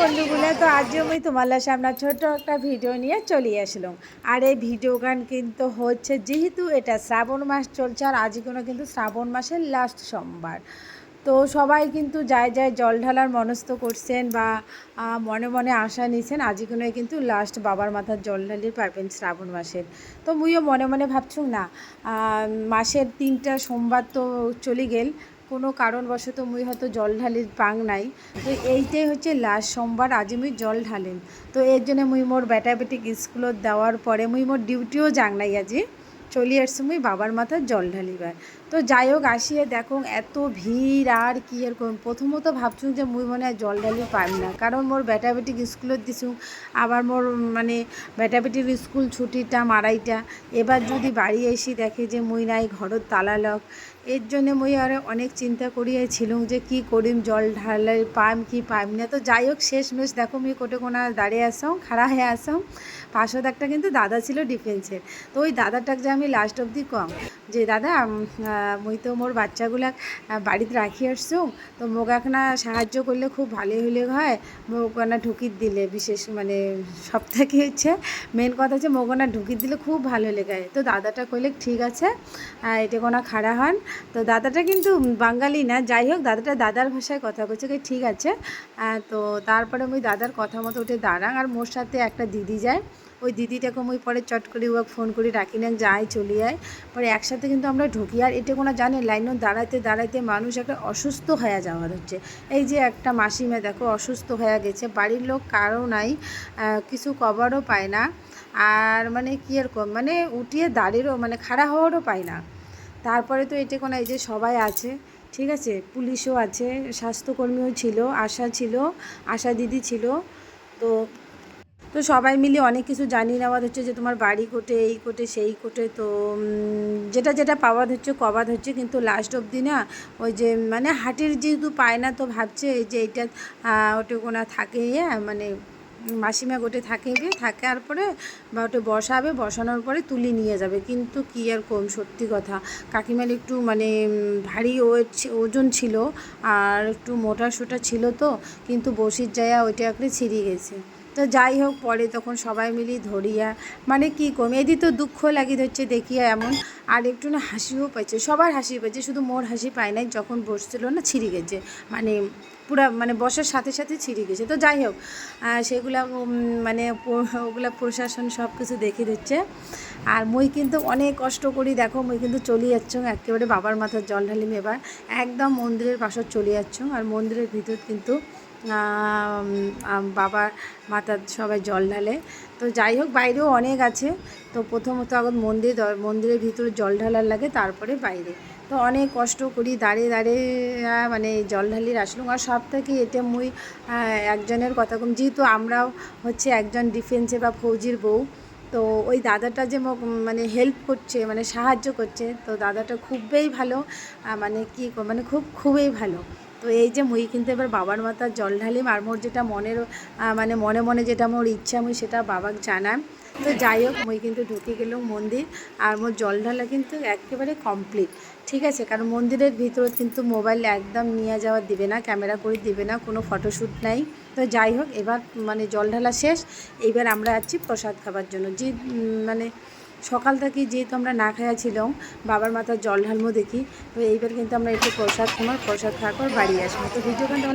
বন্ধুগুলো, তো আজও আমি তোমার সামনে ছোট একটা ভিডিও নিয়ে চলে আসলাম। আর এই ভিডিও গান কিন্তু হচ্ছে যেহেতু এটা শ্রাবণ মাস চলছে, আর আজকেও কিন্তু শ্রাবণ মাসের লাস্ট সোমবার। তো সবাই কিন্তু যায় যায় জল ঢালার মনস্থ করছেন বা মনে মনে আশা নিছেন আজকেও কিন্তু লাস্ট বাবার মাথার জল ঢালি পাবেন শ্রাবণ মাসের। তো মুইও মনে মনে ভাবছুম না মাসের তিনটা সোমবার তো চলে গেল কোনো কারণবশত মুই হয়তো জল ঢালির পাং নাই। তো এইটাই হচ্ছে লাস্ট সোমবার আজ মুই জল ঢালেন তো এর জন্য মুই মোর বেটা বেটিক স্কুলত দেওয়ার পরে মুই মোর ডিউটিও যাং নাই আজি। চলে আসছি মুই বাবার মাথায় জল ঢালিবার। তো যাই হোক আসিয়ে দেখো এত ভিড় আর কি এরকম প্রথমত ভাবছুন যে মুই মনে হয় জল ঢালি পাই না। কারণ মোর বেটা বেটিক স্কুলত দিছু আবার মোর মানে বেটা বেটির স্কুল ছুটিটা, মারাইটা। এবার যদি বাড়ি এসি দেখে যে মুই নাই ঘরত তালা লক এর জন্য মই আর অনেক চিন্তা করিয়েছিলাম যে কি করিম, জল ঢালাই পাম কি পাম না। তো যাই হোক শেষমেশ দেখো আমি কোটে কোনা দাঁড়িয়ে আসাম খাড়া হয়ে আসাম পাশে একটা কিন্তু দাদা ছিল ডিফেন্সের তো ওই দাদাটাকে যে আমি লাস্ট অবধি কম। যে দাদা মুই তো মোর বাচ্চাগুলাক বাড়িতে রাখি আসছো, তো মোগাখানা সাহায্য করলে খুব ভালোই হইলে হয়। মোগানা ঢুকিত দিলে, বিশেষ মানে সব থেকে হচ্ছে মেন কথা হচ্ছে মোগানা ঢুকিত দিলে খুব ভালো লেগে তো দাদাটা কইলে ঠিক আছে এটা কোনো খাড়া হন। তো দাদাটা কিন্তু বাঙালি না, যাই হোক, দাদাটা দাদার ভাষায় কথা বলছে কি ঠিক আছে। তো তারপরে ওই দাদার কথা মতো উঠে দাঁড়াং, আর মোর সাথে একটা দিদি যায়। ওই দিদিটাকে মুই পরে চট করে ওকে ফোন করি ডাকি না, যাই চলে যায় পরে একসাথে কিন্তু আমরা ঢুকি। আর এটা কোনো জানে লাইনও দাঁড়াইতে দাঁড়াইতে মানুষ একটা অসুস্থ হয়ে যাওয়ার হচ্ছে। এই যে একটা মাসিমা দেখো, অসুস্থ হয়ে গেছে। বাড়ির লোক কারও নাই কিছু কভারও পায় না। আর মানে কী এরকম মানে উঠিয়ে দাঁড়িয়েও মানে খাড়া হওয়ারও পায় না। তারপরে তো এটা কোনো এই যে সবাই আছে, ঠিক আছে? পুলিশও আছে, স্বাস্থ্যকর্মীও ছিল, আশা ছিল, আশা দিদি ছিল। তো তো সবাই মিলে অনেক কিছু জানিয়ে নেওয়া হচ্ছে যে তোমার বাড়ি কোটে এই কোটে সেই কোটে। তো যেটা যেটা পাওয়া হচ্ছে কবাদ হচ্ছে। কিন্তু লাস্ট অবধি না ওই যে মানে হাটের যেহেতু পায় না তো ভাবছে যে আহ, ওটা কোনা থাকে ইয়ে মানে মাসিমা গোটে থাকে গে থাকার পরে বা ওটা বসাবে বসানোর পরে তুলি নিয়ে যাবে। কিন্তু কি আর কম সত্যি কথা। কাকিমার একটু মানে ভারী ওজন ছিল আর একটু মোটা সোটা ছিল তো কিন্তু বসির জায়গা ওইটা একটু ছিঁড়ে গেছে। তো যাই হোক, পরে তখন সবাই মিলি ধরিয়া মানে কি কম এদি তো দুঃখ লাগি ধরছে, দেখিয়া এমন, আর একটু না হাসিও পাইছে, সবার হাসি পাইছে, শুধু মোর হাসি পায় নাই, যখন বসছিল না ছিঁড়ে গেছে মানে পুরা মানে বসার সাথে সাথে ছিঁড়ে গেছে, তো যাই হোক সেগুলা মানে ওগুলা প্রশাসন সব কিছু দেখে দিচ্ছে আর মই কিন্তু অনেক কষ্ট করি, দেখো মই কিন্তু চলে যাচ্ছ একেবারে বাবার মাথার জল ঢালিম এবার, একদম মন্দিরের পাশে চলে যাচ্ছ আর মন্দিরের ভিতর কিন্তু বাবার মাথার সবাই জল ঢালে। তো যাই হোক, বাইরেও অনেক আছে। তো প্রথমত আগত মন্দির মন্দিরের ভিতরে জল ঢালার লাগে, তারপরে বাইরে। তো অনেক কষ্ট করি, দাঁড়িয়ে দাঁড়িয়ে মানে জল ঢালির আসলাম আর সব থেকে এটা মুই একজনের কথা কম, যেহেতু আমরাও হচ্ছে একজন ডিফেন্সে বা ফৌজির বউ, তো ওই দাদাটা যে মানে হেল্প করছে মানে সাহায্য করছে, তো দাদাটা খুবই ভালো মানে ক- মানে খুব, খুবই ভালো। তো এই যে মুই কিন্তু এবার বাবার মাথার জল ঢালিম, আর মোর যেটা মনের মানে মনে মনে যেটা মোর ইচ্ছা মুই সেটা বাবাকে জানাম। তো যাই হোক, মুই কিন্তু ঢুকে গেলাম মন্দির, আর মোর জল ঢালা কিন্তু একেবারে কমপ্লিট ঠিক আছে, কারণ মন্দিরের ভিতরে কিন্তু মোবাইল একদম নিয়ে যাওয়া দিবে না, ক্যামেরা করে দিবে না, কোনো ফটোশ্যুট নাই। তো যাই হোক, এবার মানে জল ঢালা শেষ। এবার আমরা যাচ্ছি প্রসাদ খাবার জন্য। যে মানে সকাল থেকে যেহেতু আমরা না খাইয়া ছিলাম, বাবার মাথার জল ঢালমো দেখি, তো এইবার কিন্তু আমরা একটু প্রসাদ খামার প্রসাদ খাওয়ার পর বাড়ি আসব। তো ভিডিও কিন্তু